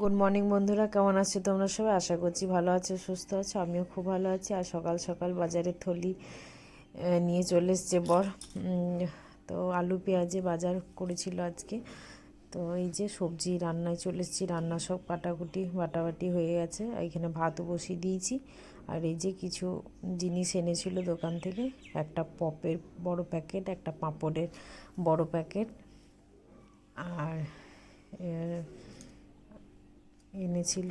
Good morning বন্ধুরা। কেমন আছো তোমরা সবাই? আশা করছি ভালো আছো, সুস্থ আছো। আমিও খুব ভালো আছি। আর সকাল সকাল বাজারে থলি নিয়ে চলে এসছে বর। তো আলু, পেঁয়াজে বাজার করেছিল আজকে। তো এই যে সবজি রান্নায় চলে এসেছি। রান্না সব কাটাকুটি, বাটাবাটি হয়ে গেছে। এখানে ভাতও বসিয়ে দিয়েছি। আর এই যে কিছু জিনিস এনেছিল দোকান থেকে, একটা পপের বড় প্যাকেট, একটা পাঁপড়ের বড় প্যাকেট। আর এনেছিল,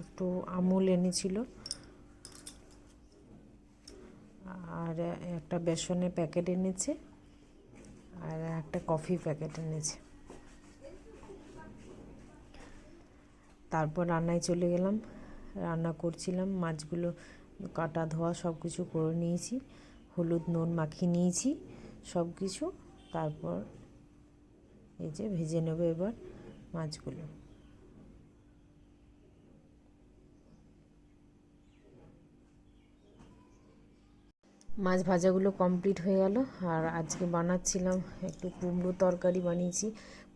একটু আমুল এনেছিল। আর একটা বেসনের প্যাকেট এনেছে, আর একটা কফি প্যাকেট এনেছে। তারপর রান্নায় চলে গেলাম, রান্না করছিলাম, মাছগুলো কাটা ধোয়া সব কিছু করে নিয়েছি, হলুদ নুন মাখিয়ে নিয়েছি সব কিছু তারপর এই যে ভেজে নেব এবার মাছগুলো। মাছ ভাজাগুলো কমপ্লিট হয়ে গেল। আর আজকে বানাচ্ছিলাম একটু কুমড়ো তরকারি বানিয়েছি।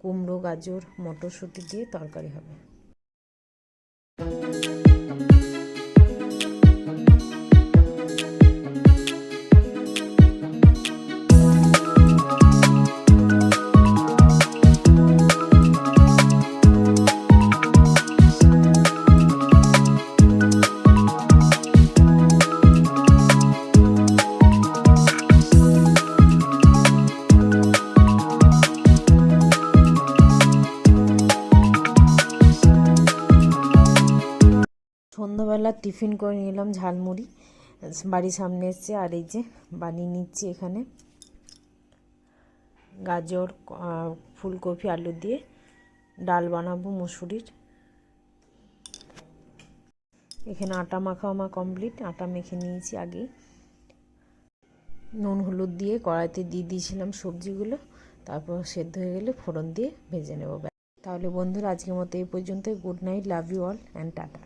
কুমড়ো, গাজর, মটরশুঁটি দিয়ে তরকারি হবে। সন্ধ্যাবেলা টিফিন করে নিলাম ঝালমুড়ি। বাড়ির সামনে এসছে, আর এই যে বানিয়ে নিচ্ছি এখানে গাজর ফুলকপি, আলু দিয়ে ডাল বানাবো মুসুরির। এখানে আটা মাখা আমার কমপ্লিট আটা মেখে নিয়েছি আগে। নুন, হলুদ দিয়ে কড়াইতে দিয়ে দিয়েছিলাম সবজিগুলো, তারপর সেদ্ধ হয়ে গেলে ফোড়ন দিয়ে ভেজে নেব। তাহলে বন্ধুরা, আজকের মতো এই পর্যন্ত good night, love you all, and tata.